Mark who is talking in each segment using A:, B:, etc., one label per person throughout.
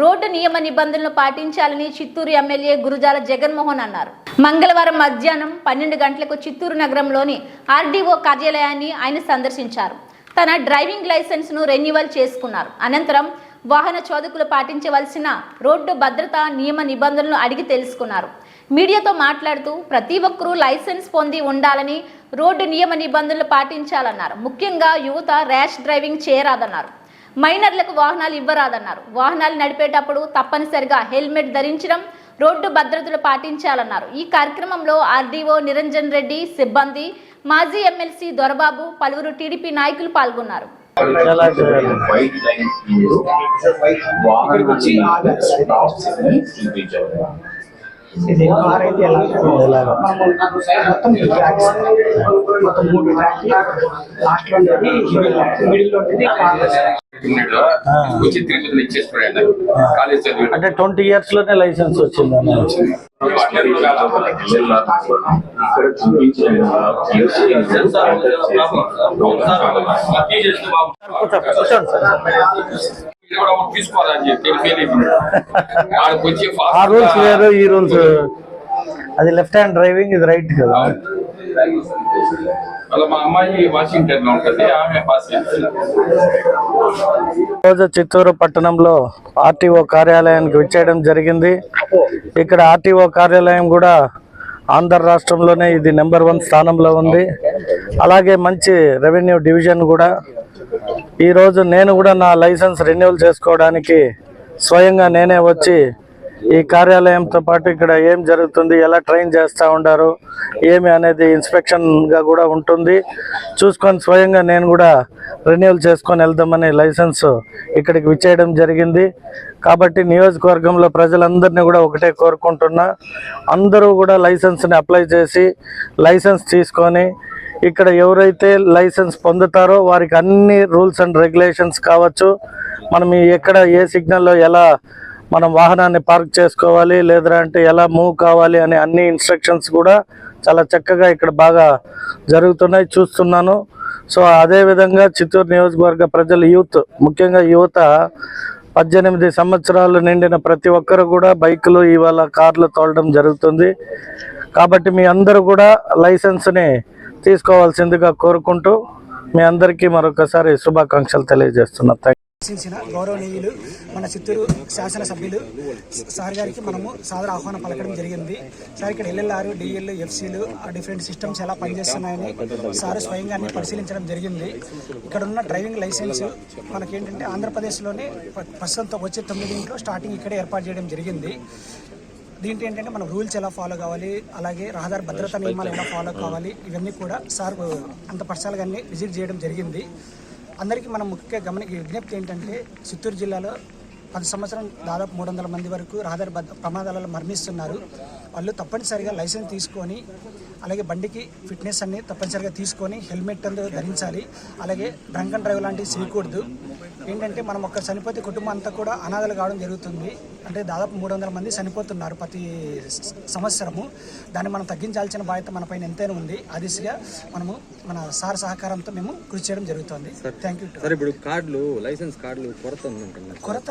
A: Road నియమ నిబంధనలు పాటించాలని చిత్తూరు ఎమ్మెల్యే గురుజాల జగన్మోహన్ అన్నారు. మంగళవారం మధ్యాహ్నం పన్నెండు గంటలకు చిత్తూరు నగరంలోని ఆర్డీఓ కార్యాలయాన్ని ఆయన సందర్శించారు. తన డ్రైవింగ్ లైసెన్స్ను రెన్యువల్ చేసుకున్నారు. అనంతరం వాహన చోదకులు పాటించవలసిన రోడ్డు భద్రత నియమ నిబంధనలు అడిగి తెలుసుకున్నారు. మీడియాతో మాట్లాడుతూ ప్రతి ఒక్కరూ లైసెన్స్ పొంది ఉండాలని రోడ్డు నియమ నిబంధనలు పాటించాలన్నారు. ముఖ్యంగా యువత ర్యాష్ డ్రైవింగ్ చేయరాదన్నారు. మైనర్లకు వాహనాలు ఇవ్వరాదన్నారు. వాహనాలు నడిపేటప్పుడు తప్పనిసరిగా హెల్మెట్ ధరించడం రోడ్డు భద్రతలు పాటించాలన్నారు. ఈ కార్యక్రమంలో ఆర్డీఓ నిరంజన్ రెడ్డి సిబ్బంది మాజీ ఎమ్మెల్సీ దొరబాబు పలువురు టీడీపీ నాయకులు పాల్గొన్నారు.
B: చూపించాలి.
C: ఇది కార్ అయితే ఎలా
D: ఎలాగ?
C: మొత్తం ట్రాక్స్ మొత్తం మూడు ట్రాక్
B: లాస్ట్లో మిడిల్లో
D: అంటే ట్వంటీ ఇయర్స్లోనే లైసెన్స్ వచ్చింది ఆ రూల్స్ వేరు ఈ రూల్స్ అది లెఫ్ట్ హ్యాండ్ డ్రైవింగ్ ఇది రైట్ కదా. రోజు చిత్తూరు పట్టణంలో ఆర్టీఓ కార్యాలయానికి విచ్చేయడం జరిగింది. ఇక్కడ ఆర్టీఓ కార్యాలయం కూడా ఆంధ్ర రాష్ట్రంలోనే ఇది నెంబర్ వన్ స్థానంలో ఉంది. అలాగే మంచి రెవెన్యూ డివిజన్ కూడా ఈరోజు నేను కూడా నా లైసెన్స్ రెన్యువల్ చేసుకోవడానికి స్వయంగా నేనే వచ్చి ఈ కార్యాలయంతో పాటు ఇక్కడ ఏం జరుగుతుంది ఎలా ట్రైన్ చేస్తూ ఉండారు ఏమి అనేది ఇన్స్పెక్షన్గా కూడా ఉంటుంది. చూసుకొని స్వయంగా నేను కూడా రెన్యువల్ చేసుకొని వెళ్దామని లైసెన్స్ ఇక్కడికి విచ్చేయడం జరిగింది. కాబట్టి నియోజకవర్గంలో ప్రజలందరినీ కూడా ఒకటే కోరుకుంటున్నా. అందరూ కూడా లైసెన్స్ని అప్లై చేసి లైసెన్స్ తీసుకొని ఇక్కడ ఎవరైతే లైసెన్స్ పొందుతారో వారికి అన్ని రూల్స్ అండ్ రెగ్యులేషన్స్ కావచ్చు. మనం ఎక్కడ ఏ సిగ్నల్లో ఎలా మనం వాహనాన్ని పార్క్ చేసుకోవాలి లేదంటే ఎలా మూవ్ కావాలి అనే అన్ని ఇన్స్ట్రక్షన్స్ కూడా చాలా చక్కగా ఇక్కడ బాగా జరుగుతున్నాయి చూస్తున్నాను. సో అదే విధంగా చిత్తూరు నియోజకవర్గ ప్రజలు యూత్ ముఖ్యంగా యువత పద్దెనిమిది సంవత్సరాలు నిండిన ప్రతి ఒక్కరు కూడా బైకులు ఇవాళ కార్లు తోలడం జరుగుతుంది. కాబట్టి మీ అందరూ కూడా లైసెన్స్ని తీసుకోవాల్సిందిగా కోరుకుంటూ మీ అందరికీ మరొకసారి శుభాకాంక్షలు తెలియజేస్తున్నా.
C: గౌరవనీయులు మన చిత్తూరు శాసనసభ్యులు సార్ గారికి మనము సాదర ఆహ్వానం పలకడం జరిగింది. సార్ ఇక్కడ ఎల్ఎల్ఆర్ డిఎల్ ఎఫ్సీలు డిఫరెంట్ సిస్టమ్స్ ఎలా పనిచేస్తున్నాయని సార్ స్వయంగా పరిశీలించడం జరిగింది. ఇక్కడ ఉన్న డ్రైవింగ్ లైసెన్స్ మనకేంటంటే ఆంధ్రప్రదేశ్లోనే ప్రస్తుతం వచ్చే తొమ్మిదింట్లో స్టార్టింగ్ ఇక్కడే ఏర్పాటు చేయడం జరిగింది. దీంట్లో ఏంటంటే మనం రూల్స్ ఎలా ఫాలో కావాలి అలాగే రహదారి భద్రతా నియమాలు ఎలా ఫాలో కావాలి ఇవన్నీ కూడా సార్ అంత పర్సనల్గా విజిట్ చేయడం జరిగింది. అందరికీ మనం ముఖ్య గమని విజ్ఞప్తి ఏంటంటే చిత్తూరు జిల్లాలో పది సంవత్సరం దాదాపు మూడు వందల మంది వరకు రహదారి ప్రమాదాలలో మరణిస్తున్నారు. వాళ్ళు తప్పనిసరిగా లైసెన్స్ తీసుకొని అలాగే బండికి ఫిట్నెస్ అన్ని తప్పనిసరిగా తీసుకొని హెల్మెట్ అందు ధరించాలి. అలాగే డ్రంక్ అండ్ డ్రైవ్ లాంటివి చేయకూడదు. ఏంటంటే మనం ఒక్క చనిపోతే కుటుంబం అంతా కూడా అనాథలు కావడం జరుగుతుంది. అంటే దాదాపు మూడు వందల మంది చనిపోతున్నారు ప్రతి సంవత్సరము. దాన్ని మనం తగ్గించాల్సిన బాధ్యత మన పైన ఎంతైనా ఉంది. ఆ దిశగా మనము మన సార్ సహకారంతో మేము కృషి చేయడం జరుగుతుంది. థ్యాంక్ యూ
E: సార్ ఇప్పుడు కార్డులు లైసెన్స్ కార్డులు కొరత
C: కొరత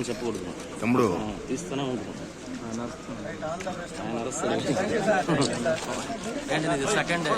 E: రా-
F: తమ్ముడు.
E: తీస్తూనే ఉంటుంది ఆయన సెకండ్